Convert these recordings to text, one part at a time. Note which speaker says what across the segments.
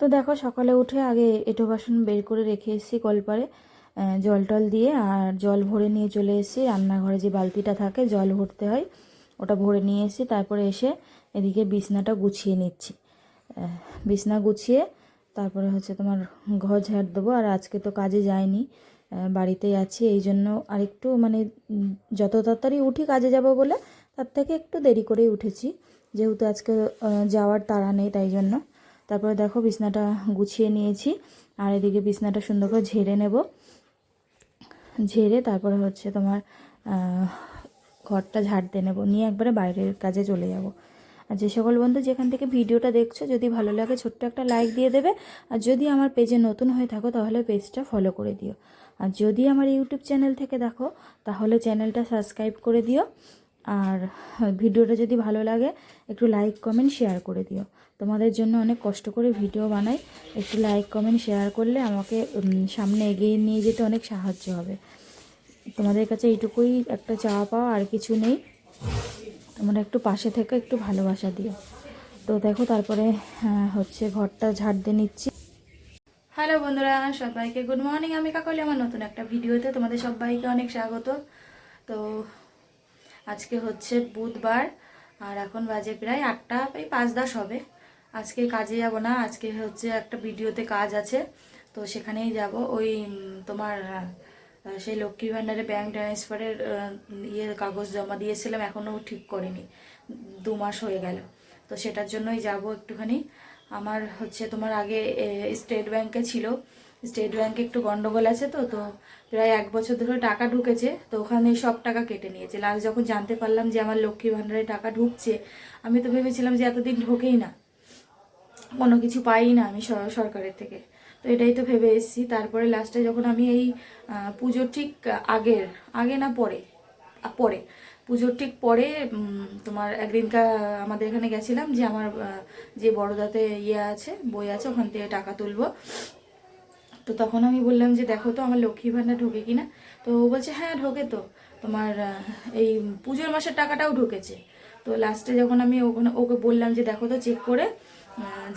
Speaker 1: তো দেখো সকালে উঠে আগে এঁটো বাসন বের করে রেখে এসেছি কলপারে জল টল দিয়ে আর জল ভরে নিয়ে চলে এসেছি। রান্নাঘরে যে বালতিটা থাকে জল ভরতে হয়, ওটা ভরে নিয়ে এসেছি। তারপরে এসে এদিকে বিছনাটা গুছিয়ে নিচ্ছি। বিছনা গুছিয়ে তারপরে হচ্ছে তোমার ঘর ঝাড় দেবো। আর আজকে তো কাজে যায়নি বাড়িতেই আছি। এই জন্য আরেকটু মানে যত তাড়াতাড়ি উঠি কাজে যাব বলে, তার থেকে একটু দেরি করেই উঠেছি। যেহেতু আজকে যাওয়ার তাড়া নেই, তাই জন্য তারপরে দেখো বিছনাটা গুছিয়ে নিয়েছি, আর এদিকে বিছনাটা সুন্দর করে ঝেড়ে নেব। ঝেড়ে তারপরে হচ্ছে তোমার ঘরটা ঝাড়তে নেব, নিয়ে একবারে বাইরের কাজে চলে যাব। আর যে সকল বন্ধু যেখান থেকে ভিডিওটা দেখছ, যদি ভালো লাগে ছোট্ট একটা লাইক দিয়ে দেবে, আর যদি আমার পেজে নতুন হয়ে থাকো, তাহলে পেজটা ফলো করে দিও। আর যদি আমার ইউটিউব চ্যানেল থেকে দেখো, তাহলে চ্যানেলটা সাবস্ক্রাইব করে দিও। আর ভিডিওটা যদি ভালো লাগে একটু লাইক কমেন্ট শেয়ার করে দিও। তোমাদের জন্য অনেক কষ্ট করে ভিডিও বানাই। একটু লাইক কমেন্ট শেয়ার করলে আমাকে সামনে এগিয়ে নিয়ে যেতে অনেক সাহায্য হবে। তোমাদের কাছে এইটুকুই একটা চাওয়া পাওয়া আর কিছু নেই। তোমরা একটু পাশে থেকে একটু ভালোবাসা দিও। তো দেখো তারপরে আহ, হচ্ছে ঘরটা ঝাড় দিয়ে নিচ্ছি। হ্যালো বন্ধুরা সবাইকে গুড মর্নিং আমি কাকলি আমার নতুন একটা ভিডিওতে তোমাদের সবাইকে অনেক স্বাগত। তো আজকে হচ্ছে বুধবার, আর এখন বাজে প্রায় আটটা, এই পাঁচ দশ হবে। আজকে কাজে যাব না, আজকে হচ্ছে একটা ভিডিওতে কাজ আছে, তো সেখানেই যাব। ওই তোমার সেই লক্ষ্মী ভাণ্ডারে ব্যাঙ্ক ট্রান্সফারের ইয়ে কাগজ জমা দিয়েছিলাম এখনও ঠিক করিনি। দু মাস হয়ে গেল, তো সেটার জন্যই যাব একটুখানি। আমার হচ্ছে তোমার আগে স্টেট ব্যাংকে ছিল স্টেট ব্যাংকে একটু গন্ডগোল আছে তো তো প্রায় এক বছর ধরে টাকা ঢুকেছে, তো ওখানে সব টাকা কেটে নিয়েছে। লাস্ট যখন জানতে পারলাম যে আমার লক্ষ্মী ভাণ্ডারে টাকা ঢুকছে, আমি তো ভেবেছিলাম যে এতদিন ঢোকেই না। কোনো কিছু পাই না আমি সর- সরকারের থেকে। তো এটাই তো ভেবে এসেছি। তারপরে লাস্টে যখন আমি এই পুজোর ঠিক আগের, আগে না পরে পরে, পুজোর ঠিক পরে তোমার একদিনকা আমাদের এখানে গেছিলাম যে আমার যে বড়দাতে ইয়ে আছে, বই আছে, ওখান থেকে টাকা তুলবো। তো তখন আমি বললাম যে, দেখো তো, আমার লক্ষ্মী ভাণ্ডার ঢোকে কিনা? তো ও বলছে হ্যাঁ ঢোকে তো। তোমার এই পুজোর মাসের টাকাটাও ঢুকেছে। তো লাস্টে যখন আমি ওখানে, ওকে বললাম যে, দেখো তো চেক করে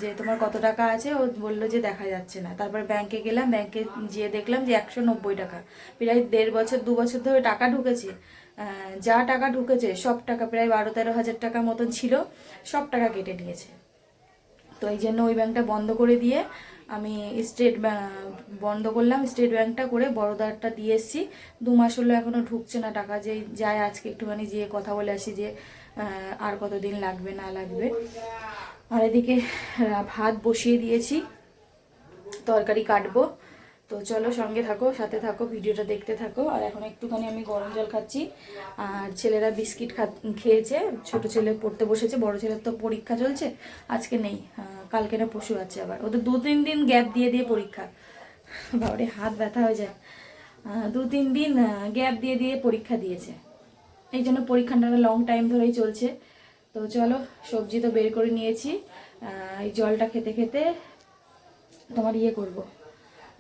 Speaker 1: যে তোমার কত টাকা আছে? ও বলল যে, দেখা যাচ্ছে না। তারপর ব্যাংকে গেলাম ব্যাংকে গিয়ে দেখলাম যে, একশো নব্বই টাকা। প্রায় দেড় বছর, দু বছর ধরে টাকা ঢুকেছে। যা টাকা ঢুকেছে, সব টাকা প্রায় বারো তেরো হাজার টাকা মতন ছিল, সব টাকা কেটে নিয়েছে। তো এই জন্য ওই ব্যাংকটা বন্ধ করে দিয়ে আমি স্টেট বন্ধ করলাম স্টেট ব্যাংকটা করে বড়োদারটা দিয়ে এসেছি। দু মাস হলো এখনও ঢুকছে না টাকা যে যায় আজকে একটুখানি যেয়ে কথা বলে আসি যে আর কতদিন লাগবে না লাগবে। আর এদিকে ভাত বসিয়ে দিয়েছি তরকারি কাটবো। তো চলো সঙ্গে থাকো সাথে থাকো ভিডিওটা দেখতে থাকো। আর এখন একটুখানি আমি গরম জল খাচ্ছি। আর ছেলেরা বিস্কিট খা খেয়েছে ছোট ছেলে পড়তে বসেছে বড় ছেলের তো পরীক্ষা চলছে আজকে নেই। আহ, কালকে না পশু আছে আবার। ওদের দু তিন দিন গ্যাপ দিয়ে দিয়ে পরীক্ষা। বাবারে হাত ব্যথা হয়ে যায়। দু তিন দিন গ্যাপ দিয়ে দিয়ে পরীক্ষা দিয়েছে। এই জন্য পরীক্ষাটা লং টাইম ধরেই চলছে। তো চলো সবজি তো বের করে নিয়েছি। এই জলটা খেতে খেতে তোমার ইয়ে করব।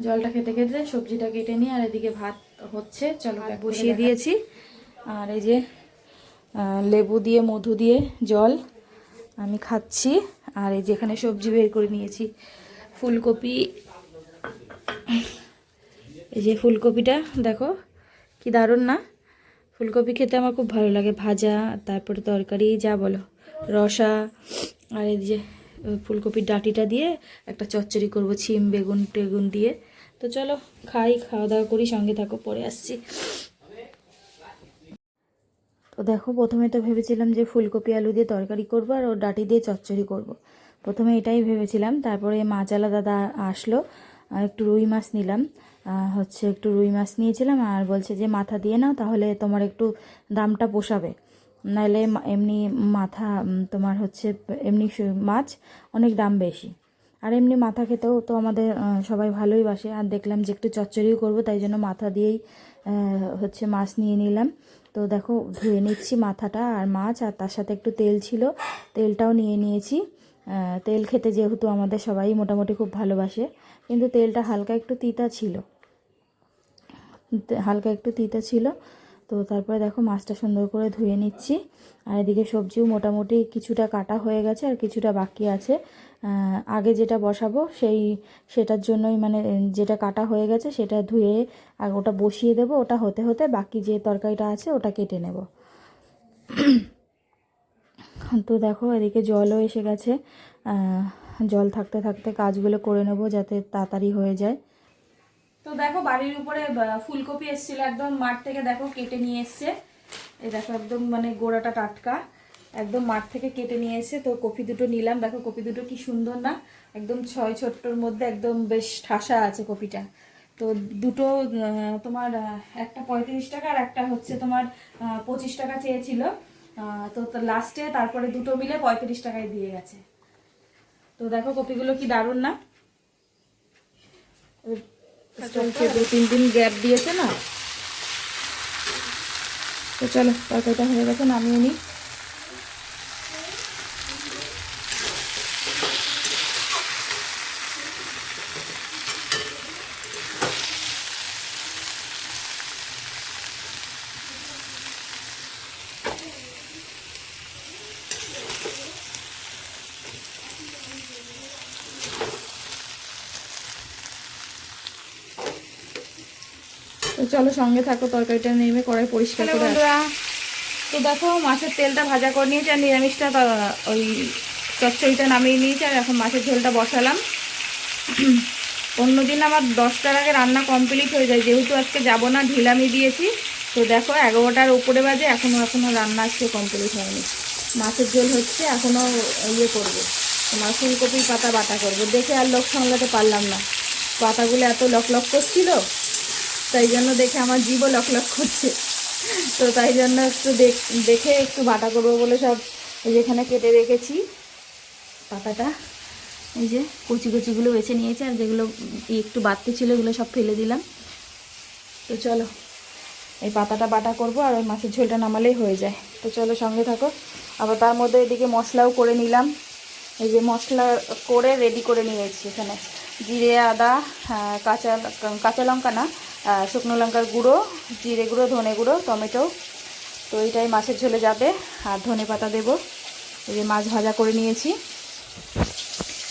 Speaker 1: জলটা খেতে খেতে সবজিটা কেটে নিয়ে আর এদিকে ভাত হচ্ছে। চলো বসিয়ে দিয়েছি। আর এই যে লেবু দিয়ে মধু দিয়ে জল আমি খাচ্ছি। আর এই যেখানে সবজি বের করে নিয়েছি, ফুলকপি। এই যে ফুলকপিটা, দেখো কি দারুণ না? ফুলকপি খেতে আমার খুব ভালো লাগে, ভাজা, তারপরে তরকারি, যা বলো, রসা, আর এই যে ফুলকপির ডাটিটা দিয়ে একটা চচ্চড়ি করব, ছিম, বেগুন, টেগুন দিয়ে। তো চলো, খাই খাওয়া দাওয়া করি, সঙ্গে থাকো, পরে আসছি। তো দেখো, প্রথমে তো ভেবেছিলাম যে ফুলকপি, আলু দিয়ে তরকারি করব আর ও ডাটি দিয়ে চচ্চড়ি করব। প্রথমে এটাই ভেবেছিলাম, তারপরে মাছালা দাদা আসলো একটু রুই মাছ নিলাম। হচ্ছে একটু রুই মাছ নিয়েছিলাম আর বলছে যে, মাথা দিয়ে নাও, তাহলে তোমার একটু দামটা পোষাবে। নাহলে এমনি মাথা তোমার হচ্ছে, এমনি মাছ অনেক দাম বেশি। আর এমনি মাথা খেতেও তো আমাদের সবাই ভালোই বাসে। আর দেখলাম যে একটু চচ্চড়িও করব, তাই জন্য মাথা দিয়েই হচ্ছে মাছ নিয়ে নিলাম। তো দেখো ধুয়ে নিচ্ছি মাথাটা আর মাছ, আর তার সাথে একটু তেল ছিল, তেলটাও নিয়ে নিয়েছি। তেল খেতে যেহেতু আমাদের সবাই মোটামুটি খুব ভালোবাসে, কিন্তু তেলটা হালকা একটু তিতা ছিল। হালকা একটু তিতা ছিল, তো তারপরে দেখো মাছটা সুন্দর করে ধুয়ে নিচ্ছি। আর এদিকে সবজিও মোটামুটি কিছুটা কাটা হয়ে গেছে, আর কিছুটা বাকি আছে। আগে যেটা বসাবো, সেই, সেটার জন্যই মানে যেটা কাটা হয়ে গেছে সেটা ধুয়ে, আর ওটা বসিয়ে দেবো, ওটা হতে হতে বাকি যে তরকারিটা আছে ওটা কেটে নেব। তো দেখো, এদিকে জলও এসে গেছে। জল থাকতে থাকতে কাজগুলো করে নেব যাতে তাড়াতাড়ি হয়ে যায়। তো দেখো, বাড়ির উপরে ফুলকপি এসেছিল একদম মাঠ থেকে, দেখো, কেটে নিয়ে এসছে। এই দেখো, একদম মানে গোড়াটা টাটকা। একদম মাঠ থেকে কেটে নিয়ে এসে তো কপি দুটো নিলাম। দেখো কপি দুটো কি সুন্দর না? একদম ছয় ছোট্টর মধ্যে একদম বেশ ঠাসা আছে কপিটা। তো দুটো তোমার একটা পঁয়ত্রিশ টাকা আর একটা হচ্ছে তোমার পঁচিশ টাকা চেয়েছিল। তো লাস্টে তারপরে দুটো মিলে পঁয়ত্রিশ টাকায় দিয়ে গেছে। তো দেখো কপিগুলো কি দারুণ না? চলছে দু তিন দিন গ্যাপ দিয়েছে না? তো চলো তরকারিটা হয়ে গেছে নামিয়ে নিই। তো চলো সঙ্গে থাকো তরকারিটা নেমে কড়াই পরিষ্কার করে তো দেখো মাছের তেলটা ভাজা করে নিয়েছি আর নিরামিষটা ওই চচ্চড়িটা নামিয়ে নিয়েছি আর এখন মাছের ঝোলটা বসালাম। অন্যদিন আমার দশটার আগে রান্না কমপ্লিট হয়ে যায় যেহেতু আজকে যাব না ঢিলামি দিয়েছি। তো দেখো এগারোটার উপরে বাজে এখনও এখনও রান্না আজকে কমপ্লিট হয়নি। মাছের ঝোল হচ্ছে এখনও ইয়ে করব। তোমার ফুলকপির পাতা বাটা করব। দেখে আর লোক সামলাতে পারলাম না। পাতাগুলো এত লক লক করছিল তাই জন্য দেখে আমার জীবও লক লক করছে। তো তাই জন্য একটু দেখ- একটু বাটা করব বলে সব যেখানে কেটে রেখেছি পাতাটা, এই যে কচি কচিগুলো বেছে নিয়েছি আর যেগুলো একটু বাড়তি ছিল এগুলো সব ফেলে দিলাম। তো চলো, এই পাতাটা বাটা করব আর ওই মাছের ঝোলটা নামালেই হয়ে যায়। তো চলো সঙ্গে থাকো। আবার তার মধ্যে এদিকে মশলাও করে নিলাম। এই যে মশলা করে রেডি করে নিয়েছি এখানে। জিরে, আদা কাঁচা কাঁচা লঙ্কা না শুকনো লঙ্কার গুঁড়ো, জিরে গুঁড়ো, ধনে গুঁড়ো, টমেটো। তো এইটাই মাছের ঝোলে যাবে, আর ধনে পাতা দেবো। এই যে মাছ ভাজা করে নিয়েছি।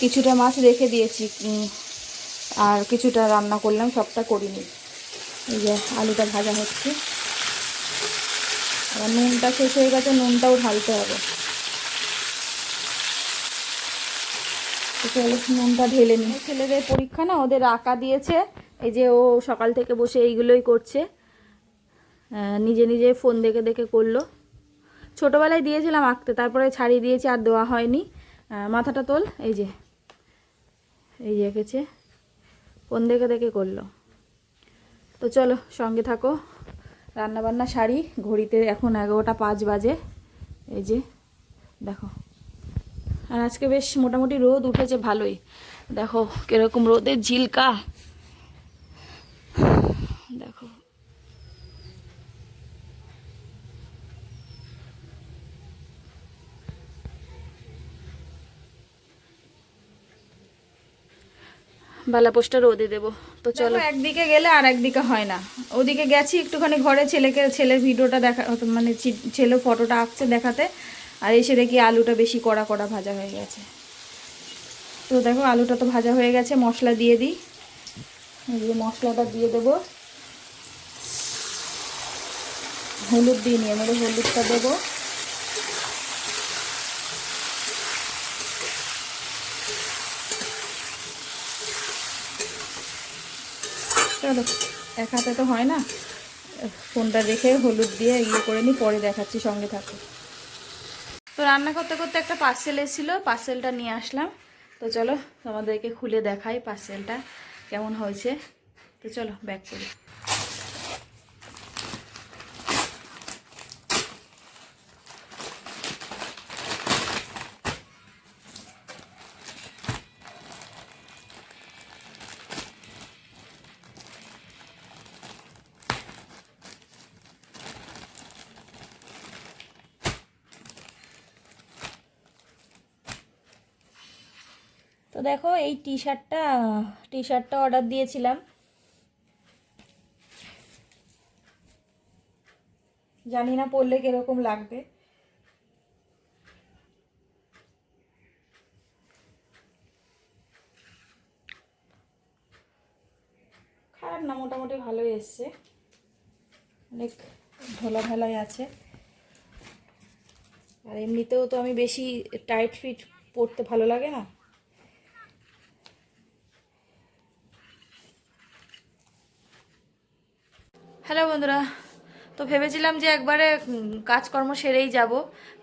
Speaker 1: কিছুটা মাছ রেখে দিয়েছি আর কিছুটা রান্না করলাম, সবটা করিনি। এই যে আলুটা ভাজা হচ্ছে। আবার নুনটা শেষ হয়ে গেছে, নুনটাও ঢালতে হবে। ঢেলে ছেলেদের পরীক্ষা না, ওদের আঁকা দিয়েছে। এই যে ও সকাল থেকে বসে এইগুলোই করছে। নিজে নিজে ফোন দেখে দেখে করল। ছোটোবেলায় দিয়েছিলাম আঁকতে, তারপরে ছাড়িয়ে দিয়েছি, আর দেওয়া হয়নি। মাথাটা তোল, এই যে এই যে এঁকেছে। ফোন দেখে দেখে করল। তো চলো, সঙ্গে থাকো। রান্না বান্না সারি, ঘড়িতে এখন এগারোটা পাঁচ বাজে। এই যে, দেখো। আর আজকে বেশ মোটামুটি রোদ উঠেছে ভালোই। দেখো কীরকম রোদের ঝিলকা। দেখো। বালা পোস্টটা রোদে দেবো। তো চলো। একদিকে গেলে আর একদিকে হয় না। ওদিকে গেছি একটুখানি ঘরে ছেলেকে ছেলের ভিডিওটা দেখা মানে ছেলে ফটোটা আঁকছে দেখাতে। আর এসে দেখি আলুটা বেশি কড়া কড়া ভাজা হয়ে গেছে। তো দেখো, আলুটা তো ভাজা হয়ে গেছে, মশলা দিয়ে দিই। এই যে মশলাটা দিয়ে দেবো। হলুদ দিয়ে নিয়ে এবারে হলুদটা দেবো। চলো, এক হাতে তো হয় না। ফোনটা রেখে হলুদ দিয়ে ইয়ে করে নিই, পরে দেখাচ্ছি সঙ্গে থাকো। তো রান্না করতে করতে একটা পার্সেল এসেছিল পার্সেলটা নিয়ে আসলাম। তো চলো তোমাদেরকে খুলে দেখাই পার্সেলটা কেমন হয়েছে। তো চলো ব্যাক করি। দেখো, এই টি শার্টটা টি শার্টটা অর্ডার দিয়েছিলাম। জানি না পরলে কীরকম লাগবে। খারাপ না, মোটামুটি ভালোই এসছে। অনেক ঢোলা ঢালাই আছে। আর এমনিতেও তো আমি বেশি টাইট ফিট পরতে ভালো লাগে না। হ্যালো বন্ধুরা, তো ভেবেছিলাম যে একবারে কাজকর্ম সেরেই যাব,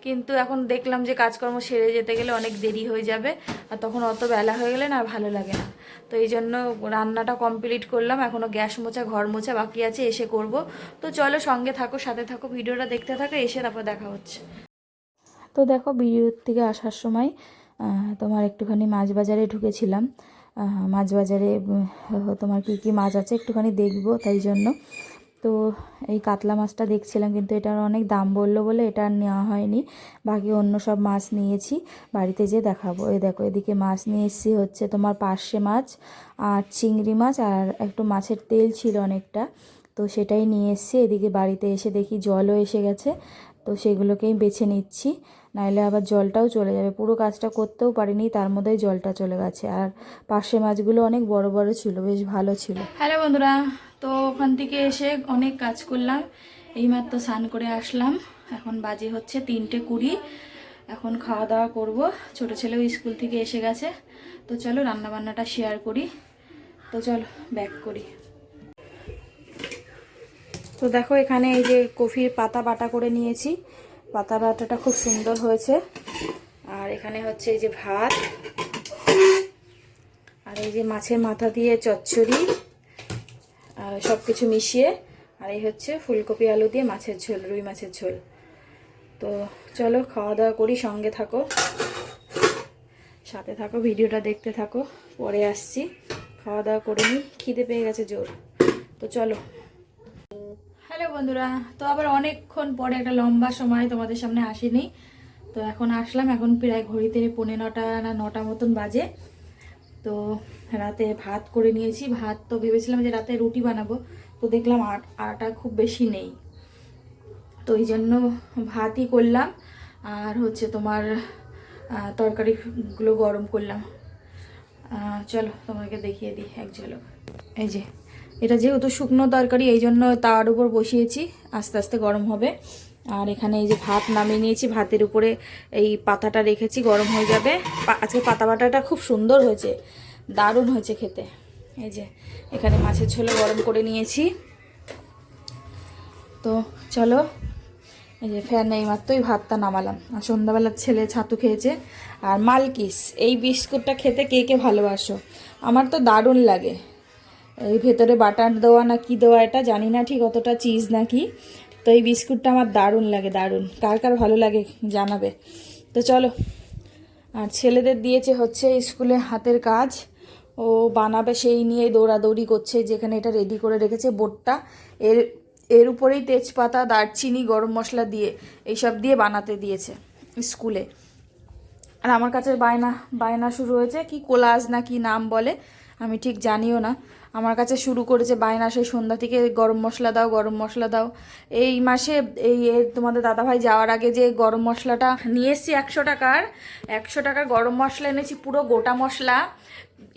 Speaker 1: কিন্তু এখন দেখলাম যে কাজকর্ম সেরে যেতে গেলে অনেক দেরি হয়ে যাবে, আর তখন অত বেলা হয়ে গেলে না ভালো লাগে না। তো এই জন্য রান্নাটা কমপ্লিট করলাম, এখনও গ্যাস মোছা, ঘর মোছা বাকি আছে, এসে করব। তো চলো সঙ্গে থাকো, সাথে থাকো, ভিডিওটা দেখতে থাকো, এসে তারপর দেখা হচ্ছে। তো দেখো বিড়ির থেকে আসার সময় তোমার একটুখানি মাছ বাজারে ঢুকেছিলাম। মাছ বাজারে তোমার কি কি মাছ আছে একটুখানি দেখব, তাই জন্য। তো এই কাতলা মাছটা দেখছিলাম, কিন্তু এটার অনেক দাম বলল বলে এটা আর নেওয়া হয়নি। বাকি অন্য সব মাছ নিয়েছি, বাড়িতে যেয়ে দেখাবো। এই দেখো, এদিকে মাছ নিয়ে এসেছি হচ্ছে তোমার পার্শে মাছ আর চিংড়ি মাছ, আর একটু মাছের তেল ছিল অনেকটা, তো সেটাই নিয়ে এসেছি। এদিকে বাড়িতে এসে দেখি জলও এসে গেছে, তো সেগুলোকেই বেছে নিচ্ছি। নাইলে আবার জলটাও চলে যাবে। পুরো কাজটা করতেও পারিনি, তার মধ্যেই জলটা চলে গেছে। আর পার্শে মাছগুলো অনেক বড় বড় ছিল, বেশ ভালো ছিল। হ্যালো বন্ধুরা তো ওখান থেকে এসে অনেক কাজ করলাম। এইমাত্র স্নান করে আসলাম। এখন বাজে হচ্ছে তিনটে কুড়ি। এখন খাওয়া দাওয়া করব। ছোট ছেলেও স্কুল থেকে এসে গেছে। তো চলো রান্না বান্নাটা শেয়ার করি। তো চলো ব্যাক করি। তো দেখো এখানে এই যে কফির পাতা বাটা করে নিয়েছি। পাতা বাটাটা খুব সুন্দর হয়েছে। আর এখানে হচ্ছে এই যে ভাত। আর এই যে মাছের মাথা দিয়ে চচ্চড়ি। সব কিছু মিশিয়ে, আর এই হচ্ছে ফুলকপি আলু দিয়ে মাছের ঝোল, রুই মাছের ঝোল। তো চলো খাওয়া দাওয়া করি, সঙ্গে থাকো। সাথে থাকো, ভিডিওটা দেখতে থাকো। পরে আসছি। খাওয়া দাওয়া করে নিই। খিদে পেয়ে গেছে জোর। তো চলো। হ্যালো বন্ধুরা, তো আবার অনেকক্ষণ পরে একটা লম্বা সময় তোমাদের সামনে আসিনি। তো এখন আসলাম, এখন প্রায় ঘড়িতে পৌনে নটা না নটা মতন বাজে। তো রাতে ভাত করে নিয়েছি। ভাত তো ভেবেছিলাম যে রাতে রুটি বানাবো। তো দেখলাম আট খুব বেশি নেই। তো এই জন্য ভাতই করলাম। আর হচ্ছে তোমার তরকারিগুলো গরম করলাম। চলো তোমাকে দেখিয়ে দিই এক ঝলক। এই যে, এটা যেহেতু শুকনো তরকারি, এই জন্য তার উপর বসিয়েছি। আস্তে আস্তে গরম হবে। আর এখানে এই যে ভাত নামিয়ে নিয়েছি, ভাতের উপরে এই পাতাটা রেখেছি, গরম হয়ে যাবে। আজকে পাতা বাটাটা খুব সুন্দর হয়েছে, দারুণ হয়েছে খেতে। এই যে, এখানে মাছের ঝোলে গরম করে নিয়েছি। তো চলো, এই যে ফ্যান এই মাত্রই ভাতটা নামালাম। আর সন্ধ্যাবেলার ছেলে ছাতু খেয়েছে। আর মালকিস, এই বিস্কুটটা খেতে কে কে ভালোবাসো? আমার তো দারুণ লাগে। এই ভেতরে বাটার দেওয়া না কি দেওয়া এটা জানি না ঠিক অতটা চিজ নাকি। তো এই বিস্কুটটা আমার দারুণ লাগে, দারুণ। কার কার ভালো লাগে জানাবে। তো চলো, আর ছেলেদের দিয়েছে হচ্ছে স্কুলে হাতের কাজ। ও বানাবে সেই নিয়ে দৌড়াদৌড়ি করছে, যেখানে এটা রেডি করে রেখেছে বোর্ডটা এর এর উপরেই তেজপাতা, দারচিনি, গরম মশলা দিয়ে এইসব দিয়ে বানাতে দিয়েছে স্কুলে। আর আমার কাছে বায়না বায়না শুরু হয়েছে, কি কোলাজ না কি নাম বলে, আমি ঠিক জানিও না। আমার কাছে শুরু করেছে বায়না সেই সন্ধ্যা থেকে গরম মশলা দাও, গরম মশলা দাও। এই মাসে এই তোমাদের দাদাভাই যাওয়ার আগে যে গরম মশলাটা নিয়ে এসেছি একশো টাকার একশো টাকার গরম মশলা এনেছি, পুরো গোটা মশলা।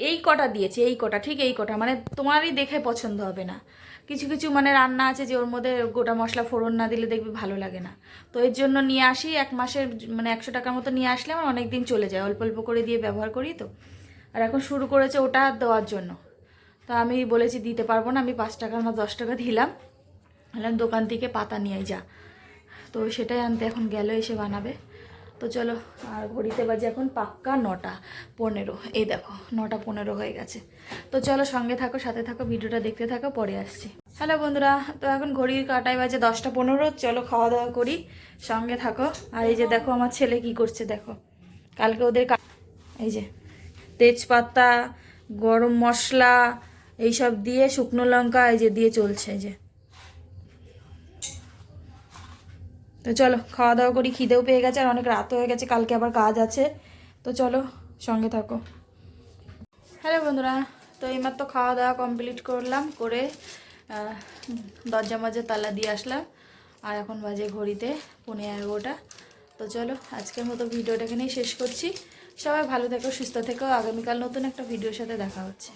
Speaker 1: এই কটা দিয়েছে, এই কটা, ঠিক এই কটা মানে তোমারই দেখে পছন্দ হবে না। কিছু কিছু মানে রান্না আছে যে ওর মধ্যে গোটা মশলা ফোড়ন না দিলে দেখবি ভালো লাগে না। তো এর জন্য নিয়ে আসি, এক মাসের মানে একশো টাকার মতো নিয়ে আসলে আমার অনেক দিন চলে যায়, অল্প অল্প করে দিয়ে ব্যবহার করি তো। আর এখন শুরু করেছে ওটা দেওয়ার জন্য। তো আমি বলেছি, দিতে পারব না, আমি পাঁচ টাকা না দশ টাকা দিলাম। বললাম, দোকান থেকে পাতা নিয়ে যা। তো সেটাই আনতে এখন গেল, এসে বানাবে। তো চলো, আর ঘড়িতে বাজে এখন পাক্কা নটা পনেরো। এই দেখো, নটা পনেরো হয়ে গেছে। তো চলো সঙ্গে থাকো, সাথে থাকো, ভিডিওটা দেখতে থাকো, পরে আসছি। হ্যালো বন্ধুরা, তো এখন ঘড়ির কাটায় বাজে দশটা পনেরো, চলো খাওয়া দাওয়া করি, সঙ্গে থাকো। আর এই যে দেখো, আমার ছেলে কি করছে, দেখো। কালকে ওদের এই যে, তেজপাতা, গরম মশলা এইসব দিয়ে শুকনো লঙ্কা এই যে দিয়ে চলছে যে। তো চলো খাওয়া দাওয়া করি, খিদেও পেয়ে গেছে, আর অনেক রাত হয়ে গেছে, কালকে আবার কাজ আছে। তো চলো, সঙ্গে থাকো। হ্যালো বন্ধুরা, তো এইমাত্র খাওয়া দাওয়া কমপ্লিট করলাম, করে দরজা মাঝে তালা দিয়ে আসলাম। আর এখন বাজে ঘড়িতে পনেরো এগারোটা। তো চলো, আজকের মতো ভিডিওটা এখানেই শেষ করছি। সবাই ভালো থেকো, সুস্থ থেকো, আগামীকাল নতুন একটা ভিডিওর সাথে দেখা হচ্ছে।